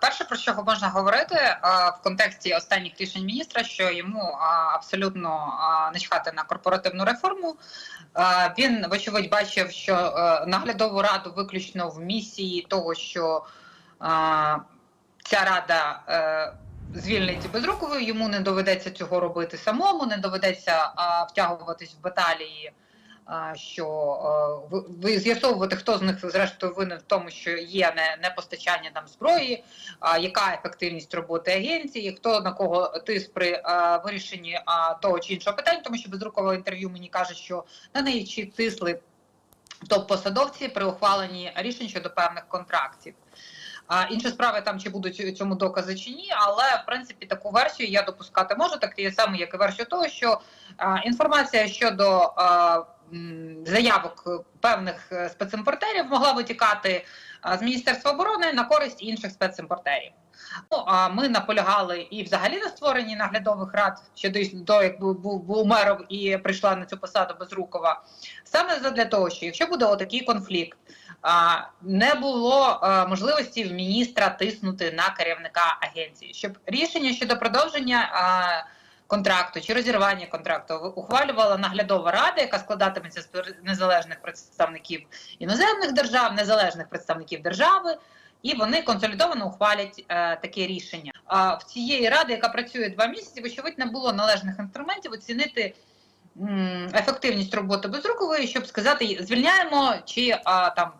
перше про що можна говорити в контексті останніх рішень міністра, що йому абсолютно а, не чхати на корпоративну реформу. Він вочевидь бачив, що е, наглядову раду виключно в місії того, що ця рада. е, Звільнить безруковою, йому не доведеться цього робити самому, не доведеться втягуватись в баталії, що ви- з'ясовувати, хто з них зрештою винен в тому, що є не, не постачання там зброї, яка ефективність роботи агенції, хто на кого тиск при вирішенні того чи іншого питання, тому що безрукове інтерв'ю мені каже, що на неї чи тисли топ-посадовці при ухваленні рішень щодо певних контрактів. А інша справа там чи будуть цьому докази чи ні, але в принципі таку версію я допускати можу, так і саме як і версію того, що а, інформація щодо а, заявок певних е, спецімпортерів могла витікати з Міністерства оборони на користь інших спецімпортерів. Ну, а ми наполягали і взагалі на створенні наглядових рад ще до як був, був, мером і прийшла на цю посаду Безрукова, саме задля того, що якщо буде отакий конфлікт, не було можливості в міністра тиснути на керівника агенції, щоб рішення щодо продовження контракту чи розірвання контракту ухвалювала наглядова рада, яка складатиметься з незалежних представників іноземних держав, незалежних представників держави. І вони консолідовано ухвалять е, таке рішення. А в цієї ради, яка працює два місяці, вочевидь, не було належних інструментів оцінити м, ефективність роботи безрукової, щоб сказати, звільняємо чи а, там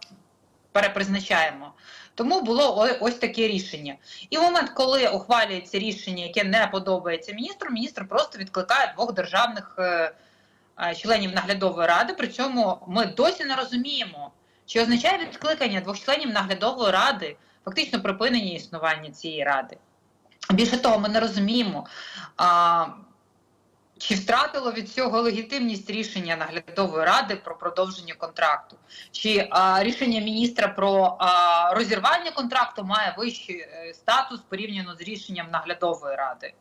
перепризначаємо. Тому було ось таке рішення. І в момент, коли ухвалюється рішення, яке не подобається міністру, міністр просто відкликає двох державних е, е, членів наглядової ради. При цьому ми досі не розуміємо, чи означає відкликання двох членів наглядової ради фактично припинення існування цієї ради. Більше того, ми не розуміємо. Чи втратило від цього легітимність рішення наглядової ради про продовження контракту? Чи а, рішення міністра про а, розірвання контракту має вищий е, статус порівняно з рішенням наглядової ради?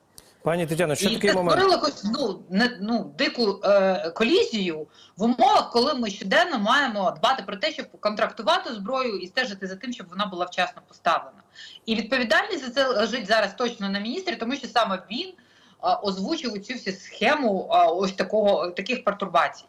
Пані Тетяно, ще і такий це момент. створило якусь ну, не, ну, дику е, колізію в умовах, коли ми щоденно маємо дбати про те, щоб контрактувати зброю і стежити за тим, щоб вона була вчасно поставлена. І відповідальність за це лежить зараз точно на міністрі, тому що саме він озвучив цю всю схему е, ось такого таких пертурбацій.